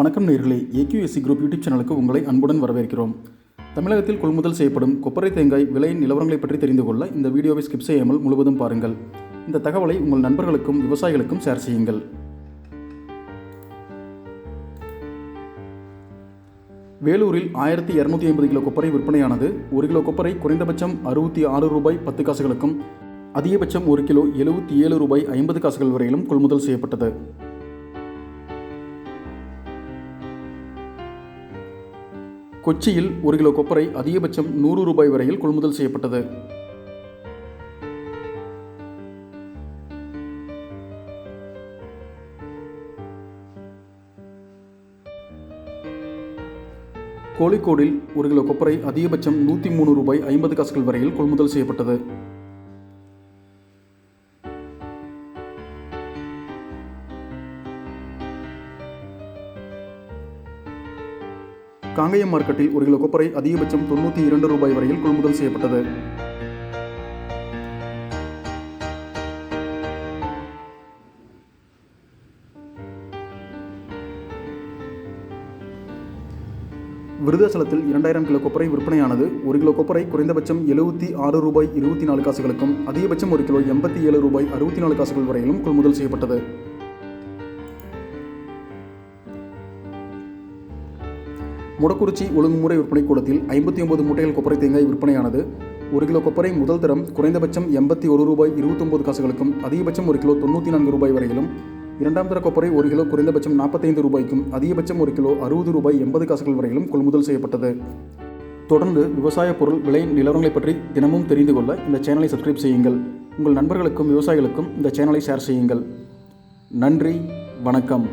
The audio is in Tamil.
வணக்கம் நேர்களே. ஏக்யூஎஸ்சி குரூப் யூடியூப் சேனலுக்கு உங்களை அன்புடன் வரவேற்கிறோம். தமிழகத்தில் கொள்முதல் செய்யப்படும் கொப்பரை தேங்காய் விலையின் நிலவரங்களை பற்றி தெரிந்து கொள்ள இந்த வீடியோவை ஸ்கிப் செய்யாமல் முழுவதும் பாருங்கள். இந்த தகவலை உங்கள் நண்பர்களுக்கும் விவசாயிகளுக்கும் ஷேர் செய்யுங்கள். வேலூரில் ஆயிரத்தி இரநூத்தி ஐம்பது கிலோ கொப்பரை விற்பனையானது ஒரு கிலோ கொப்பரை குறைந்தபட்சம் அறுபத்தி ஆறு ரூபாய் பத்து காசுகளுக்கும் அதிகபட்சம் ஒரு கிலோ எழுபத்தி ஏழு ரூபாய் ஐம்பது காசுகள் வரையிலும் கொள்முதல் செய்யப்பட்டது. கொச்சியில் ஒரு கிலோ கொப்பரை அதிகபட்சம் நூறு ரூபாய் வரையில் கொள்முதல் செய்யப்பட்டது. கோழிக்கோடில் ஒரு கிலோ கொப்பரை அதிகபட்சம் நூற்றி மூணு ரூபாய் ஐம்பது காசுகள் வரையில் கொள்முதல் செய்யப்பட்டது. காங்கேயம் மார்க்கெட்டில் ஒரு கிலோ கொப்பரை அதிகபட்சம் தொண்ணூற்றி இரண்டு ரூபாய் வரையில் கொள்முதல் செய்யப்பட்டது. விருதாசலத்தில் இரண்டாயிரம் கிலோ கொப்பரை விற்பனையானது ஒரு கிலோ கொப்பரை குறைந்தபட்சம் எழுபத்தி ஆறு ரூபாய் இருபத்தி நாலு காசுகளுக்கும் அதிகபட்சம் ஒரு கிலோ எண்பத்தி ஏழு ரூபாய் அறுபத்தி நாலு காசுகள் வரையிலும் கொள்முதல் செய்யப்பட்டது. முடக்குறிச்சி ஒழுங்குமுறை விற்பனை கூடத்தில் ஐம்பத்தி ஒன்பது மூட்டைகள் கொப்பரை தேங்காய் விற்பனையானது. ஒரு கிலோ கொப்பரை முதல் தரம் குறைந்தபட்சம் எண்பத்தி ஒரு ரூபாய் இருபத்தொம்பது காசுகளுக்கும் அதிகபட்சம் ஒரு கிலோ தொண்ணூற்றி நான்கு ரூபாய் வரையிலும். இரண்டாம் தர கொப்பரை ஒரு கிலோ குறைந்தபட்சம் நாற்பத்தைந்து ரூபாய்க்கும் அதிகபட்சம் ஒரு கிலோ அறுபது ரூபாய் எண்பது காசுகள் வரையிலும் கொள்முதல் செய்யப்பட்டது. தொடர்ந்து விவசாய பொருள் விலை நிலவரங்களை பற்றி தினமும் தெரிந்து கொள்ள இந்த சேனலை சப்ஸ்கிரைப் செய்யுங்கள். உங்கள் நண்பர்களுக்கும் விவசாயிகளுக்கும் இந்த சேனலை ஷேர் செய்யுங்கள். நன்றி வணக்கம்.